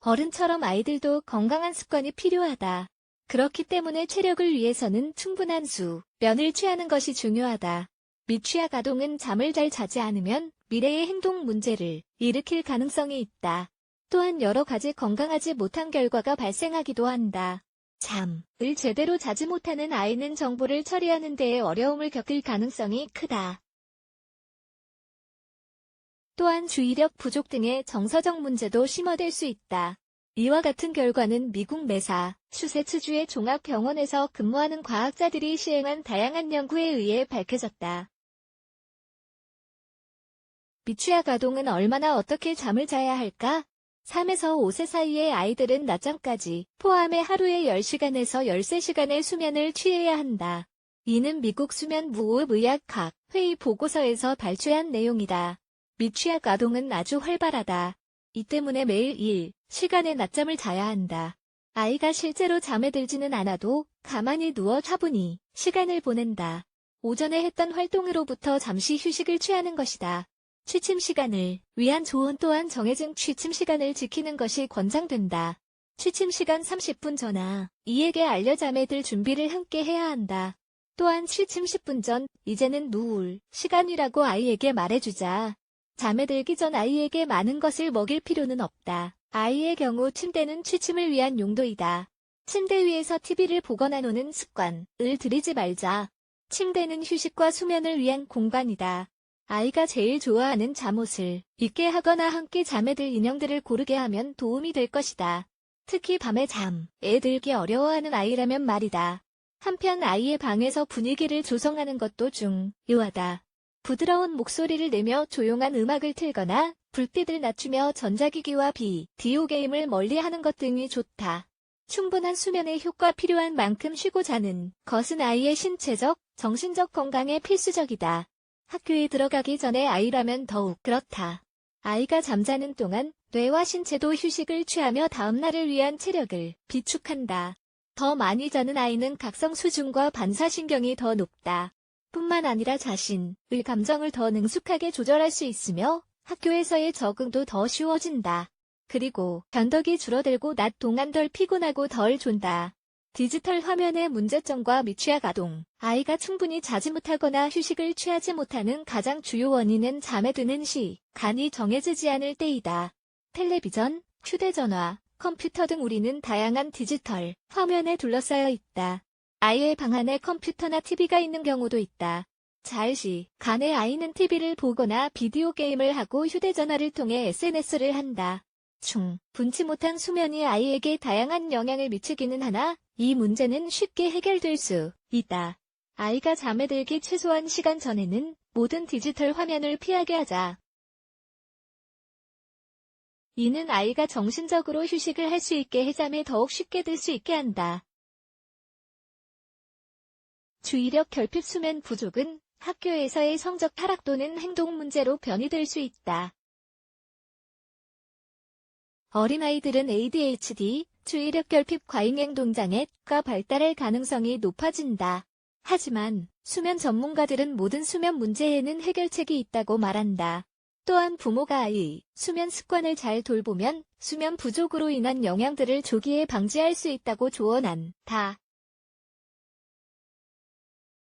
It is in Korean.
어른처럼 아이들도 건강한 습관이 필요하다. 그렇기 때문에 체력을 위해서는 충분한 수, 면을 취하는 것이 중요하다. 미취학 아동은 잠을 잘 자지 않으면 미래의 행동 문제를 일으킬 가능성이 있다. 또한 여러 가지 건강하지 못한 결과가 발생하기도 한다. 잠을 제대로 자지 못하는 아이는 정보를 처리하는 데에 어려움을 겪을 가능성이 크다. 또한 주의력 부족 등의 정서적 문제도 심화될 수 있다. 이와 같은 결과는 미국 메사, 슈세츠주의 종합병원에서 근무하는 과학자들이 시행한 다양한 연구에 의해 밝혀졌다. 미취학 아동은 얼마나 어떻게 잠을 자야 할까? 3에서 5세 사이의 아이들은 낮잠까지 포함해 하루에 10시간에서 13시간의 수면을 취해야 한다. 이는 미국 수면 무호흡 의학학 회의 보고서에서 발췌한 내용이다. 미취학 아동은 아주 활발하다. 이 때문에 매일 1 시간의 낮잠을 자야 한다. 아이가 실제로 잠에 들지는 않아도 가만히 누워 차분히 시간을 보낸다. 오전에 했던 활동으로부터 잠시 휴식을 취하는 것이다. 취침 시간을 위한 조언 또한 정해진 취침 시간을 지키는 것이 권장된다. 취침 시간 30분 전아 이에게 알려 잠에 들 준비를 함께 해야 한다. 또한 취침 10분 전 이제는 누울 시간이라고 아이에게 말해주자. 잠에 들기 전 아이에게 많은 것을 먹일 필요는 없다. 아이의 경우 침대는 취침을 위한 용도이다. 침대 위에서 TV를 보거나 노는 습관을 들이지 말자. 침대는 휴식과 수면을 위한 공간이다. 아이가 제일 좋아하는 잠옷을 입게 하거나 함께 잠에 들 인형들을 고르게 하면 도움이 될 것이다. 특히 밤에 잠에 들기 어려워하는 아이라면 말이다. 한편 아이의 방에서 분위기를 조성하는 것도 중요하다. 부드러운 목소리를 내며 조용한 음악을 틀거나 불빛을 낮추며 전자기기와 비 디오 게임을 멀리하는 것 등이 좋다. 충분한 수면의 효과 필요한 만큼 쉬고 자는 것은 아이의 신체적, 정신적 건강에 필수적이다. 학교에 들어가기 전에 아이라면 더욱 그렇다. 아이가 잠자는 동안 뇌와 신체도 휴식을 취하며 다음날을 위한 체력을 비축한다. 더 많이 자는 아이는 각성 수준과 반사신경이 더 높다. 뿐만 아니라 자신의 감정을 더 능숙하게 조절할 수 있으며 학교에서의 적응도 더 쉬워진다. 그리고 변덕이 줄어들고 낮 동안 덜 피곤하고 덜 존다. 디지털 화면의 문제점과 미취학 아동, 아이가 충분히 자지 못하거나 휴식을 취하지 못하는 가장 주요 원인은 잠에 드는 시 간이 정해지지 않을 때이다. 텔레비전, 휴대전화, 컴퓨터 등 우리는 다양한 디지털 화면에 둘러싸여 있다. 아이의 방 안에 컴퓨터나 TV가 있는 경우도 있다. 자을 시간에 아이는 TV를 보거나 비디오 게임을 하고 휴대전화를 통해 SNS를 한다. 충, 분치 못한 수면이 아이에게 다양한 영향을 미치기는 하나 이 문제는 쉽게 해결될 수 있다. 아이가 잠에 들기 최소한 시간 전에는 모든 디지털 화면을 피하게 하자. 이는 아이가 정신적으로 휴식을 할 수 있게 해 잠에 더욱 쉽게 들 수 있게 한다. 주의력 결핍 수면 부족은 학교에서의 성적 하락 또는 행동 문제로 변이될 수 있다. 어린아이들은 ADHD, 주의력 결핍 과잉 행동 장애가 발달할 가능성이 높아진다. 하지만 수면 전문가들은 모든 수면 문제에는 해결책이 있다고 말한다. 또한 부모가 아이 수면 습관을 잘 돌보면 수면 부족으로 인한 영향들을 조기에 방지할 수 있다고 조언한다.